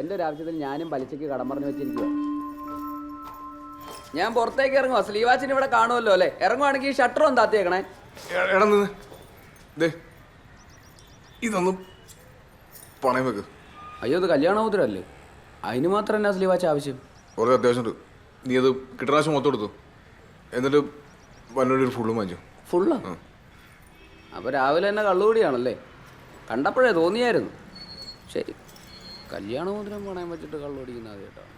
എന്റെ ഒരു ആവശ്യത്തിൽ ഞാനും പലിശയ്ക്ക് കടം പറഞ്ഞു വെച്ചിരിക്കുക ഞാൻ പുറത്തേക്ക് ഇറങ്ങുവാ. സ്ലീവാച്ചിന് ഇവിടെ കാണുമല്ലോ അല്ലേ? ഇറങ്ങുവാണെങ്കിൽ ഷട്ടർ ഒന്ന് താത്തിയേക്കണേ എടാ നിന്ന്. ദേ ഇതൊന്നും പണയം വെക്ക്. അയ്യോ ഇത് കല്യാണമോതിരല്ലേ അതിന് മാത്രം എന്നാ സ്ലീവാച്ച ആവശ്യം? കുറേ അത്യാവശ്യമുണ്ട്. നീ അത് പ്രാവശ്യം മൊത്തം എടുത്തു. എന്നിട്ട് വന്നൊരു ഒരു ഫുള്ളും വാങ്ങിച്ചു. ഫുള്ളാ? അപ്പോൾ രാവിലെ തന്നെ കള്ളുകൂടിയാണല്ലേ? കണ്ടപ്പോഴേ തോന്നിയായിരുന്നു. ശരി. കല്യാണമോതിരം പണയം വെച്ചിട്ട് കള്ളുപിടിക്കുന്ന ആദ്യമായിട്ടാണ്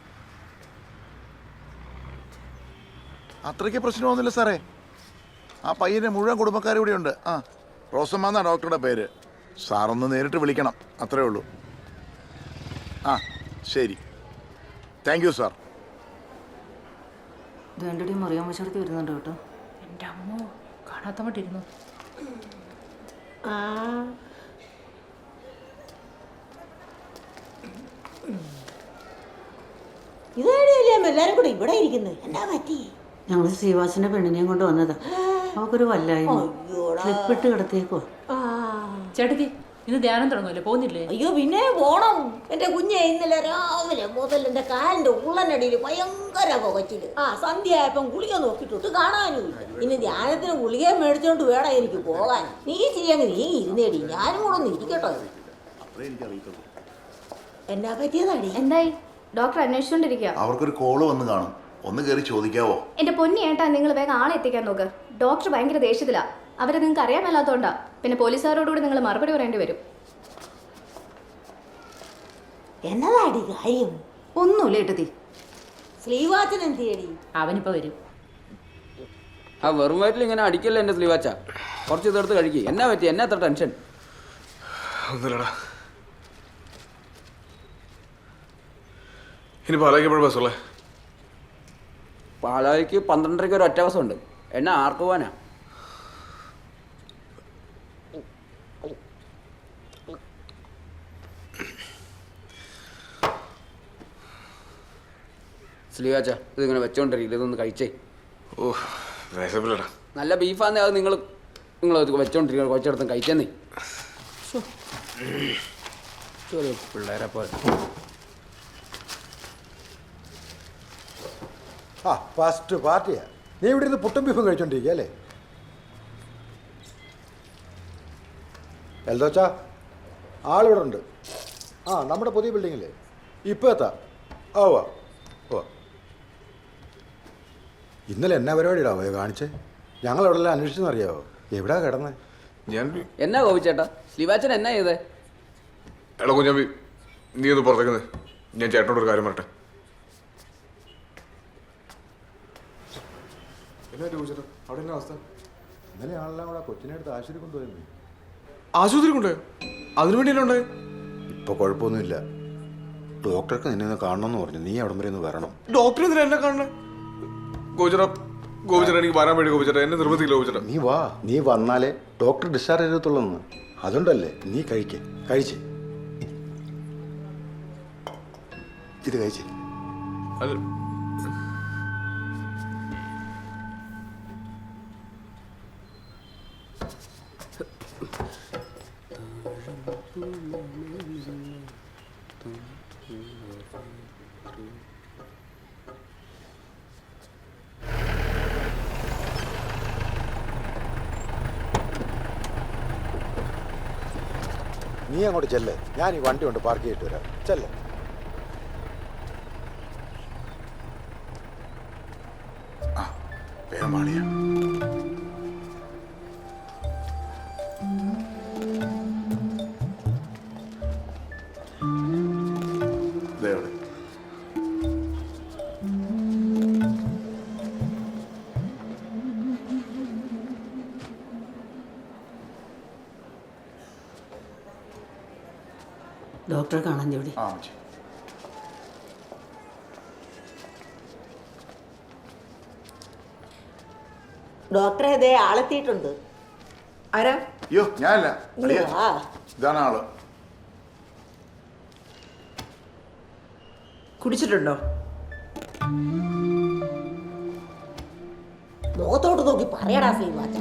അത്രയ്ക്ക് പ്രശ്നമൊന്നുമില്ല സാറേ. ആ പയ്യന്റെ മുഴുവൻ കുടുംബക്കാർ ഇവിടെ ഉണ്ട്. ആ റോസമ്മ എന്നാ ഡോക്ടറുടെ പേര്. സാറൊന്ന് നേരിട്ട് വിളിക്കണം. അത്രേ ഉള്ളൂ. ആ ശരി. താങ്ക് യു സാർ വേണ്ടടി മറിയാൻ വരുന്നുണ്ട് കേട്ടോ. എന്റെ അമ്മോ കാണാത്ത മട്ടിരുന്നു ഇതേടിയല്ലേ എല്ലാരും കൂടെ ഇവിടെ ഇരിക്കുന്നത് എന്നാ പറ്റി? ഞങ്ങൾ ശ്രീവാസിന്റെ പെണ്ണിനെയും കൊണ്ട് വന്നതാ. അവക്കൊരു വല്ലായ്മ. സ്ലിപ്പിട്ട് കിടത്തിയേക്കോ ആ. ചേട്ടത്തി ഇന്ന് ധ്യാനം തുടങ്ങുമല്ലേ പോകുന്നില്ലേ അയ്യോ പിന്നെ പോണം. എന്റെ കുഞ്ഞെ ഇന്നലെ രാവിലെ മുതൽ എന്റെ കാലിന്റെ ഉള്ളനടിയിൽ ഭയങ്കര പുകച്ചിൽ. ആ സന്ധ്യ ആയപ്പം ഗുളിക നോക്കിയിട്ടൊട്ട് കാണാനും ഇനി ധ്യാനത്തിന് ഗുളിക മേടിച്ചോണ്ട് വേണം എനിക്ക് പോകാൻ. നീ ചെയ്യങ്ങ് നീ ഇരുന്നേടി. ഞാനും കൂടെ ഒന്ന് ഇരിക്കട്ടോ. എന്നാ പറ്റിയതാടി? എന്തായി? ഡോക്ടർ അന്വേഷിച്ചോണ്ടിരിക്കുക അവർക്കൊരു കോൾ വന്ന് കാണും. ഒന്ന് കയറി ചോദിക്കാവോ? എന്റെ പൊന്നി ഏട്ടാ നിങ്ങൾ വേഗം ആളെ എത്തിക്കാൻ നോക്ക്. ഡോക്ടർ ഭയങ്കര ദേഷ്യത്തിലാ. അവരെ നിങ്ങൾക്ക് അറിയാൻ മേലാത്തോണ്ടാ. പിന്നെ പോലീസുകാരോടുകൂടി നിങ്ങൾ മറുപടി പറയേണ്ടി വരും. എന്നതാടി കാര്യം? ഒന്നുമില്ല സ്ലീവാച്ചൻ ശ്രീവാച്ചൻ എന്തിയടി? അവനിപ്പോ വരും. ആ വെറും വയറ്റിൽ ഇങ്ങനെ അടിക്കല്ലേ എന്റെ സ്ലീവാച്ച കുറച്ച് ഇതെടുത്ത് കഴിക്കുക എന്നാ പറ്റി? എന്നാ എത്ര ടെൻഷൻ? ഒന്നുമില്ലടാ. ഇനി പാലാക്കിയപ്പോഴും ബസ്സുള്ളേ പാലായിക്ക് പന്ത്രണ്ടരയ്ക്ക് ഒരു ഒറ്റ ബസ്സുണ്ട് എന്നാ ആർക്ക് പോവാനാ? സ്ലീവാച്ച ഇതിങ്ങനെ വെച്ചോണ്ടിരിക്കില്ല ഇതൊന്ന് കഴിച്ചേ. ഓ വിശപ്പില്ലടാ. നല്ല ബീഫാന്നേ അത് നിങ്ങൾ നിങ്ങൾ വെച്ചോണ്ടിരിക്കണം കുറച്ചിടത്തും കഴിച്ചെന്നേ. പിള്ളേരെ പോലെ. ആ ഫസ്റ്റ് പാർട്ടിയാ നീ ഇവിടെ ഇരുന്ന് പുട്ടും ബീഫും കഴിച്ചോണ്ടിരിക്കുക അല്ലേ? എൽദോച്ചാ ആളിവിടെ ഉണ്ട്. ആ നമ്മുടെ പുതിയ ബിൽഡിങ്ങില്ലേ ഇപ്പോൾ എത്താം. ഓ ഓ ഓ ഇന്നലെ എന്നാ പരിപാടിയിടാവോ കാണിച്ചേ? ഞങ്ങൾ എവിടെ എല്ലാം അന്വേഷിച്ചെന്നറിയാവോ? എവിടാ കിടന്നേ? ഞാൻ എന്നാ കോപിച്ചേട്ടാ സ്ലീവാച്ചൻ എന്നാ ചെയ്തേ? എടാ കുഞ്ഞാമ്പി നീ ഒന്ന് പുറത്തേക്കുന്നത് ഞാൻ ചേട്ടനോട് ഒരു കാര്യം പറട്ടെ എന്നാ ചോദിച്ചേട്ടാ അവിടെ എന്നാ അവസ്ഥ? ഇന്നലെ ആളെല്ലാം കൂടെ കൊച്ചിനെ എടുത്ത് ആശുപത്രി കൊണ്ടുപോയി ആശുപത്രി കൊണ്ടേ അതിനു വേണ്ടിയല്ലേ ഉണ്ടായി ഇപ്പോൾ കുഴപ്പമൊന്നുമില്ല. ഡോക്ടർക്ക് നിന്നെ ഒന്ന് കാണണമെന്ന് പറഞ്ഞു. നീ അവിടം വരെ ഒന്ന് വരണം. ഡോക്ടർ എന്തിനാ എന്നെ കാണണേ? ഗോചറ ഗോപിച്ചേട്ടാ എനിക്ക് വരാൻ വേണ്ടി എന്നെ നിർബന്ധിക്കില്ല നീ വാ. നീ വന്നാലേ ഡോക്ടർ ഡിസ്ചാർജ് ചെയ്യത്തുള്ളൂ അതുകൊണ്ടല്ലേ നീ കഴിക്കേ. കഴിച്ചേ. ഇത് കഴിച്ചേ. അത് നീ അങ്ങോട്ട് ചെല്ലേ. ഞാൻ ഈ വണ്ടി കൊണ്ട് പാർക്ക് ചെയ്തിട്ട് വരാം. ചെല്ലേ. വേഗം ഡോക്ടറെ കാണാൻ ജോലി ആ ശരി ഡോക്ടറെ ഇതേ ആളെത്തിയിട്ടുണ്ട്. ആരാ? അയ്യോ ഞാനല്ല. ഇതാണാൾ കുടിച്ചിട്ടുണ്ടോ? മുഖത്തോട്ട് നോക്കി പറയടാ ശ്രീവാച്ച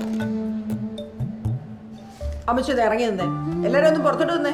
അമ്മച്ചത് ഇറങ്ങി നിന്നേ എല്ലാരും ഒന്ന് പുറത്തോട്ട് നിന്നേ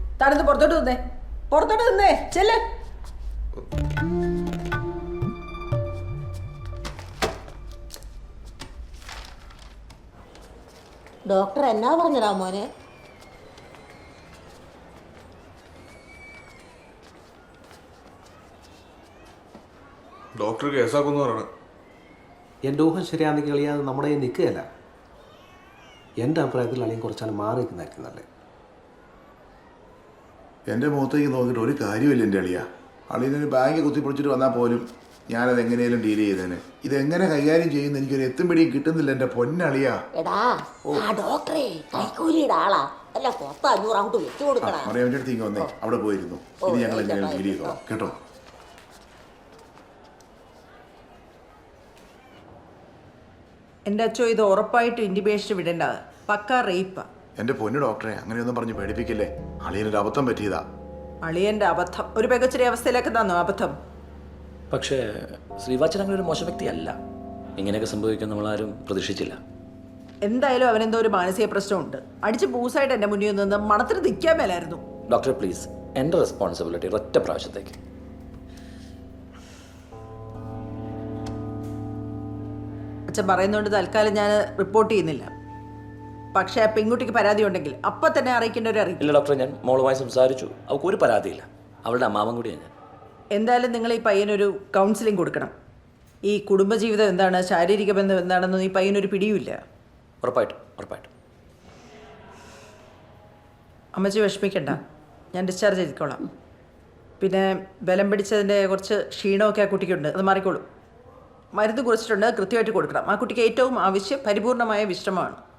താനൊന്ന് പുറത്തോട്ട് നിന്നേ പുറത്തോട്ട് നിന്നേ ചെല്ല്. ഡോക്ടർ എന്നാ പറഞ്ഞടാ മോനെ? ഡോക്ടർ കേസാക്കുമെന്ന് പറയണേ. എന്റെ ഊഹം ശരിയാണെങ്കിൽ കളിയാതെ നമ്മുടെ കയ്യിൽ നിൽക്കുകയല്ല. എന്റെ അഭിപ്രായത്തിൽ അല്ലെങ്കിൽ കുറച്ചാൽ മാറി നിൽക്കുന്നതായിരിക്കും നല്ലത്. എന്റെ മുഖത്തേക്ക് നോക്കിയിട്ട് ഒരു കാര്യമില്ല എന്റെ അളിയ. അളിയതിന് ബാങ്ക് കുത്തിപ്പൊളിച്ചിട്ട് വന്നാൽ പോലും ഞാനത് എങ്ങനെയും ഡീൽ ചെയ്തേനെ. ഇതെങ്ങനെ കൈകാര്യം ചെയ്യുന്ന എനിക്കൊരു എത്തും പിടിയും കിട്ടുന്നില്ല എന്റെ പൊന്നളിയ. എടാ ആ ഡോക്ടറെ കൈക്കൂലിയുടെ ആളാ. അല്ല പത്ത് അഞ്ഞൂറ് അങ്ങോട്ട് വെച്ചു കൊടുക്കടാ മറിയാമ്മന്റെ അടുത്ത് ഇങ്ങ് വന്നേ. അവിടെ പോയിരുന്നു. ഇത് ഞങ്ങൾ എങ്ങനെയാണ് ഡീൽ ചെയ്തോ കേട്ടോ. എന്റെ അച്ഛോ ഇത് ഉറപ്പായിട്ട് ഇൻഡിബേഷൻ വിടേണ്ടത് പക്ക റേപ്പാ എന്റെ പൊന്നു ഡോക്ടറെ അങ്ങനെയൊന്നും പറഞ്ഞ് പേടിപ്പിക്കില്ലേ? അളിയനൊരു അബദ്ധം പറ്റിയതാ. അളിയന്റെ അബദ്ധം. ഒരു മികച്ചൊരു അവസ്ഥയിലേക്ക് തന്നു അബദ്ധം? പക്ഷേ ശ്രീവാച്ചൻ അങ്ങനെ ഒരു മോശം വ്യക്തിയല്ല. ഇങ്ങനെയൊക്കെ സംഭവിക്കാൻ നമ്മളാരും പ്രതീക്ഷിച്ചില്ല. എന്തായാലും അവനെന്തോ ഒരു മാനസിക പ്രശ്നമുണ്ട്. അടിച്ച് പൂസായിട്ട് എന്റെ മുന്നിൽ നിന്ന് മണത്തിന് നിൽക്കാൻ മേലായിരുന്നു. ഡോക്ടർ പ്ലീസ് എന്റെ റെസ്പോൺസിബിലിറ്റി ഒറ്റ പ്രാവശ്യത്തേക്ക്. അച്ഛൻ പറയുന്നതുകൊണ്ട് തൽക്കാലം ഞാൻ റിപ്പോർട്ട് ചെയ്യുന്നില്ല. പക്ഷേ പെൺകുട്ടിക്ക് പരാതി ഉണ്ടെങ്കിൽ അപ്പൊ തന്നെ അറിയിക്കേണ്ടവരെ അറിയിക്കും. ഇല്ല ഡോക്ടർ ഞാൻ മോളുമായി സംസാരിച്ചു. അവൾക്ക് ഒരു പരാതിയില്ല. അവളുടെ അമ്മാവൻ കൂടിയാണ് ഞാൻ. എന്തായാലും നിങ്ങൾ ഈ പയ്യനൊരു കൗൺസിലിംഗ് കൊടുക്കണം. ഈ കുടുംബജീവിതം എന്താണ് ശാരീരിക ബന്ധം എന്താണെന്ന് ഈ പയ്യനൊരു പിടിയുമില്ല. ഉറപ്പായിട്ടും ഉറപ്പായിട്ടും. അമ്മച്ചി വിഷമിക്കണ്ട. ഞാൻ ഡിസ്ചാർജ് ചെയ്തിക്കോളാം. പിന്നെ ബലം പിടിച്ചതിന്റെ കുറച്ച് ക്ഷീണമൊക്കെ ആ കുട്ടിക്കുണ്ട്. അത് മാറിക്കോളും. മരുന്ന് കുറിച്ചിട്ടുണ്ട്. കൃത്യമായിട്ട് കൊടുക്കണം. ആ കുട്ടിക്ക് ഏറ്റവും ആവശ്യം പരിപൂർണമായ വിശ്രമമാണ്.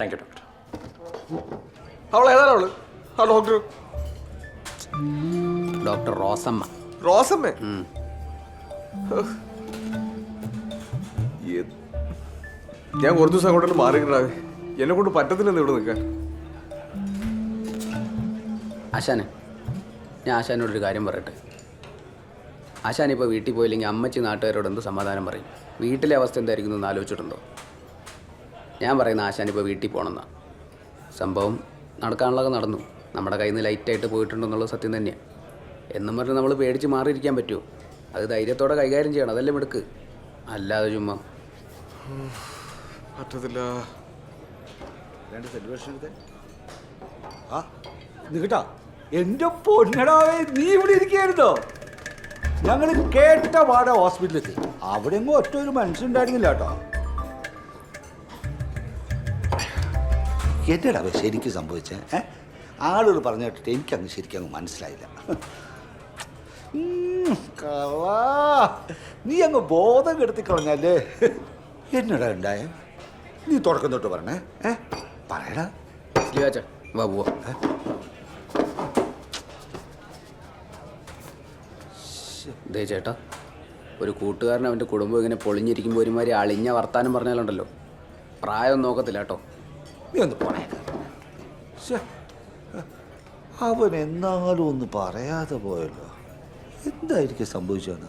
താങ്ക് യു ഡോക്ടർ അവൾ ഏതാണ് അവൾ? ആ ഡോക്ടർ ഡോക്ടർ റോസമ്മ. റോസമ്മേ. ഏ- ഞാൻ കുറച്ച് ദിവസം അങ്ങോട്ട് മാറി കിട്ടാതെ എന്നെ കൊണ്ട് പറ്റത്തില്ലെന്ന് ഇവിടെ നിൽക്കാൻ. ആശാനെ ഞാൻ ആശാനോടൊരു കാര്യം പറയട്ടെ. ആശാൻ ഇപ്പോൾ വീട്ടിൽ പോയില്ലെങ്കിൽ അമ്മച്ചി നാട്ടുകാരോട് എന്ത് സമാധാനം പറയും? വീട്ടിലെ അവസ്ഥ എന്തായിരിക്കും എന്ന് ആലോചിച്ചിട്ടുണ്ടോ? ഞാൻ പറയുന്ന ആശാൻ ഇപ്പോൾ വീട്ടിൽ പോകണമെന്നാ. സംഭവം നടക്കാനുള്ളതൊക്കെ നടന്നു. നമ്മുടെ കയ്യിൽ നിന്ന് ലൈറ്റായിട്ട് പോയിട്ടുണ്ടെന്നുള്ളത് സത്യം തന്നെയാണ് എന്നും പറഞ്ഞ് നമ്മൾ പേടിച്ച് മാറിയിരിക്കാൻ പറ്റുമോ? അത് ധൈര്യത്തോടെ കൈകാര്യം ചെയ്യണം. അതല്ലേ മിടുക്ക്. അല്ലാതെ ചുമ്മാ. പറ്റത്തില്ല. ആ നികട്ടാ എന്റെ പൊന്നടാവേ നീ ഇവിടെ ഇരിക്കുകയായിരുന്നോ? ഞങ്ങൾ കേട്ട വാട ഹോസ്പിറ്റലിൽ അവിടെ എങ്ങും ഒറ്റ ഒരു മനുഷ്യണ്ടായിരുന്നില്ല കേട്ടോ. എന്നടാ ശരിക്കും സംഭവിച്ചത് ഏ? ആളുകൾ പറഞ്ഞു കേട്ടിട്ട് എനിക്കങ്ങ് ശരിക്കും അങ്ങ് മനസ്സിലായില്ല. നീ അങ്ങ് ബോധം കെടുത്തി കളഞ്ഞല്ലേ. എന്നടാ ഉണ്ടായേ? നീ തുടക്കം തൊട്ട് പറഞ്ഞേ ഏ? പറയടാ. വാ പോവാ. ദേ ചേട്ടാ ഒരു കൂട്ടുകാരൻ അവന്റെ കുടുംബം ഇങ്ങനെ പൊളിഞ്ഞിരിക്കുമ്പോൾ ഒരുമാതിരി അളിഞ്ഞ വർത്താനം പറഞ്ഞാലുണ്ടല്ലോ. പ്രായം നോക്കത്തില്ല കേട്ടോ. നീ ഒന്ന് പോണേ. അവൻ എന്നാലും ഒന്ന് പറയാതെ പോയല്ലോ. എന്തായിരിക്കും സംഭവിച്ചത്